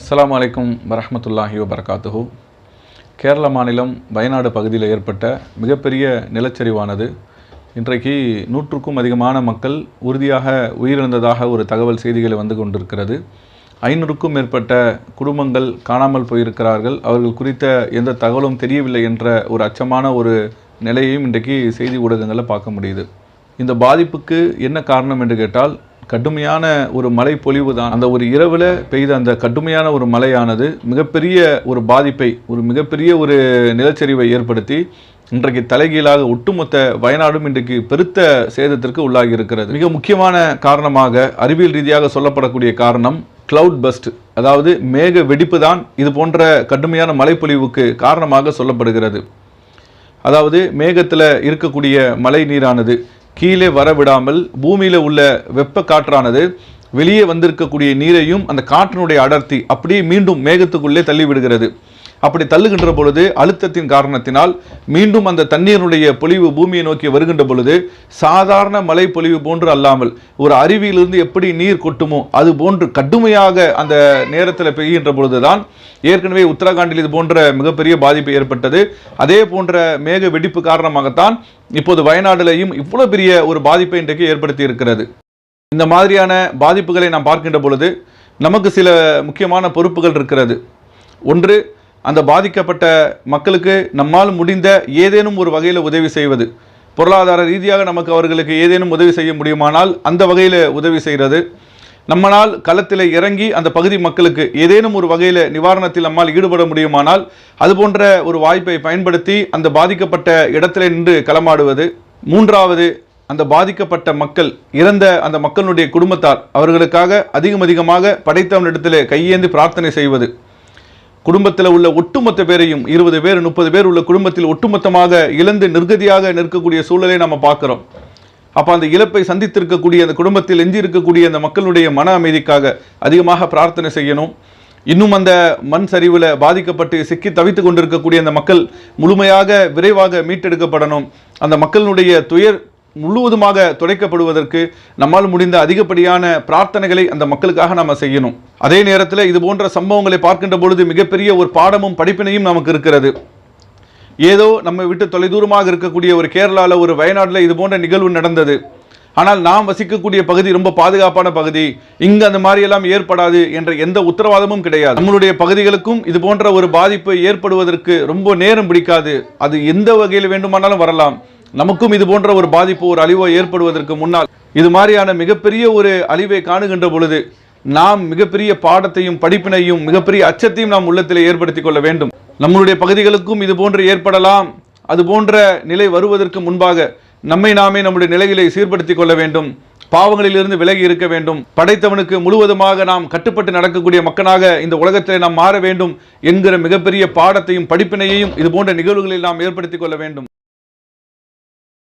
அஸ்லாம் வலைக்கும் வரமத்துல்லாஹி வபரகாத்துஹு. கேரள மாநிலம் வயநாடு பகுதியில் ஏற்பட்ட மிகப்பெரிய நிலச்சரிவானது. இன்றைக்கு நூற்றுக்கும் அதிகமான மக்கள் உறுதியாக உயிரிழந்ததாக ஒரு தகவல் செய்திகளை வந்து கொண்டிருக்கிறது. ஐநூறுக்கும் மேற்பட்ட குடும்பங்கள் காணாமல் போயிருக்கிறார்கள். அவர்கள் குறித்த எந்த தகவலும் தெரியவில்லை என்ற ஒரு அச்சமான ஒரு நிலையையும் இன்றைக்கு செய்தி ஊடகங்களில் பார்க்க முடியுது. இந்த பாதிப்புக்கு என்ன காரணம் என்று கேட்டால் கடுமையான ஒரு மழை பொழிவு தான் அந்த ஒரு இரவில் பெய்த அந்த கடுமையான ஒரு மழையானது மிகப்பெரிய ஒரு பாதிப்பை ஒரு மிகப்பெரிய ஒரு நிலச்சரிவை ஏற்படுத்தி இன்றைக்கு தலைகீழாக ஒட்டுமொத்த வயநாடும் இன்றைக்கு பெருத்த சேதத்திற்கு உள்ளாகி இருக்கிறது மிக முக்கியமான காரணமாக அறிவியல் ரீதியாக சொல்லப்படக்கூடிய காரணம் கிளவுட் பஸ்ட் அதாவது மேக வெடிப்பு தான் இது போன்ற கடுமையான மழைப்பொழிவுக்கு காரணமாக சொல்லப்படுகிறது. அதாவது மேகத்தில் இருக்கக்கூடிய மழை நீரானது கீழே வரவிடாமல் பூமியில் உள்ள வெப்ப காற்றானது வெளியே வந்திருக்கக்கூடிய நீரையும் அந்த காற்றினுடைய அடர்த்தி அப்படியே மீண்டும் மேகத்துக்குள்ளே தள்ளிவிடுகிறது. அப்படி தள்ளுகின்ற பொழுது அழுத்தத்தின் காரணத்தினால் மீண்டும் அந்த தண்ணீருடைய பொழிவு பூமியை நோக்கி வருகின்ற பொழுது சாதாரண மழை பொழிவு போன்று அல்லாமல் ஒரு அருவியிலிருந்து எப்படி நீர் கொட்டுமோ அது போன்று கடுமையாக அந்த நேரத்தில் பெய்கின்ற பொழுதுதான் ஏற்கனவே உத்தரகாண்டில் இது போன்ற மிகப்பெரிய பாதிப்பு ஏற்பட்டது. அதே போன்ற மேக வெடிப்பு காரணமாகத்தான் இப்போது வயநாடுலையும் இவ்வளோ பெரிய ஒரு பாதிப்பை இன்றைக்கு ஏற்படுத்தி இருக்கிறது. இந்த மாதிரியான பாதிப்புகளை நாம் பார்க்கின்ற பொழுது நமக்கு சில முக்கியமான பொறுப்புகள் இருக்கிறது. ஒன்று அந்த பாதிக்கப்பட்ட மக்களுக்கு நம்மால் முடிந்த ஏதேனும் ஒரு வகையில் உதவி செய்வது. பொருளாதார ரீதியாக நமக்கு அவர்களுக்கு ஏதேனும் உதவி செய்ய முடியுமானால் அந்த வகையில் உதவி செய்கிறது. நம்மளால் களத்தில் இறங்கி அந்த பகுதி மக்களுக்கு ஏதேனும் ஒரு வகையில் நிவாரணத்தில் நம்மால் ஈடுபட முடியுமானால் அது போன்ற ஒரு வாய்ப்பை பயன்படுத்தி அந்த பாதிக்கப்பட்ட இடத்துல நின்று களமாடுவது. மூன்றாவது அந்த பாதிக்கப்பட்ட மக்கள் இறந்த அந்த மக்களுடைய குடும்பத்தார் அவர்களுக்காக அதிகம் அதிகமாக படைத்தவனிடத்தில் கையேந்தி பிரார்த்தனை செய்வது. குடும்பத்தில் உள்ள ஒட்டுமொத்த பேரையும் இருபது பேர் முப்பது பேர் உள்ள குடும்பத்தில் ஒட்டுமொத்தமாக இழந்து நிர்கதியாக நிற்கக்கூடிய சூழலை நம்ம பார்க்குறோம். அப்போ அந்த இழப்பை சந்தித்திருக்கக்கூடிய அந்த குடும்பத்தில் எஞ்சி இருக்கக்கூடிய அந்த மக்களுடைய மன அமைதிக்காக அதிகமாக பிரார்த்தனை செய்யணும். இன்னும் அந்த மண் சரிவில் பாதிக்கப்பட்டு சிக்கி தவித்து கொண்டிருக்கக்கூடிய அந்த மக்கள் முழுமையாக விரைவாக மீட்டெடுக்கப்படணும். அந்த மக்களுடைய துயர் முழுவதுமாக துடைக்கப்படுவதற்கு நம்மால் முடிந்த அதிகப்படியான பிரார்த்தனைகளை அந்த மக்களுக்காக நம்ம செய்யணும். அதே நேரத்தில் இது போன்ற சம்பவங்களை பார்க்கின்ற பொழுது மிகப்பெரிய ஒரு பாடமும் படிப்பினையும் நமக்கு இருக்கிறது. ஏதோ நம்ம விட்டு தொலைதூரமாக இருக்கக்கூடிய ஒரு கேரளாவில் ஒரு வயநாட்டில் இது போன்ற நிகழ்வு நடந்தது. ஆனால் நாம் வசிக்கக்கூடிய பகுதி ரொம்ப பாதுகாப்பான பகுதி. இங்கு அந்த மாதிரியெல்லாம் ஏற்படாது என்ற எந்த உத்தரவாதமும் கிடையாது. நம்மளுடைய பகுதிகளுக்கும் இது போன்ற ஒரு பாதிப்பு ஏற்படுவதற்கு ரொம்ப நேரம் பிடிக்காது. அது எந்த வகையில் வேண்டுமானாலும் வரலாம். நமக்கும் இது போன்ற ஒரு பாதிப்பு ஒரு அழிவோ ஏற்படுவதற்கு முன்னால் இது மாதிரியான மிகப்பெரிய ஒரு அழிவை காணுகின்ற பொழுது நாம் மிகப்பெரிய பாடத்தையும் படிப்பினையும் மிகப்பெரிய அச்சத்தையும் நாம் உள்ளத்தில் ஏற்படுத்திக் கொள்ள வேண்டும். நம்மளுடைய பகுதிகளுக்கும் இது போன்று ஏற்படலாம். அது போன்ற நிலை வருவதற்கு முன்பாக நம்மை நாமே நம்முடைய நிலைகளை சீர்படுத்திக் கொள்ள வேண்டும். பாவங்களிலிருந்து விலகி இருக்க வேண்டும். படைத்தவனுக்கு முழுவதுமாக நாம் கட்டுப்பட்டு நடக்கக்கூடிய மக்களாக இந்த உலகத்தில் நாம் மாற வேண்டும் என்கிற மிகப்பெரிய பாடத்தையும் படிப்பினையையும் இது போன்ற நிகழ்வுகளில் நாம் ஏற்படுத்திக் கொள்ள வேண்டும்.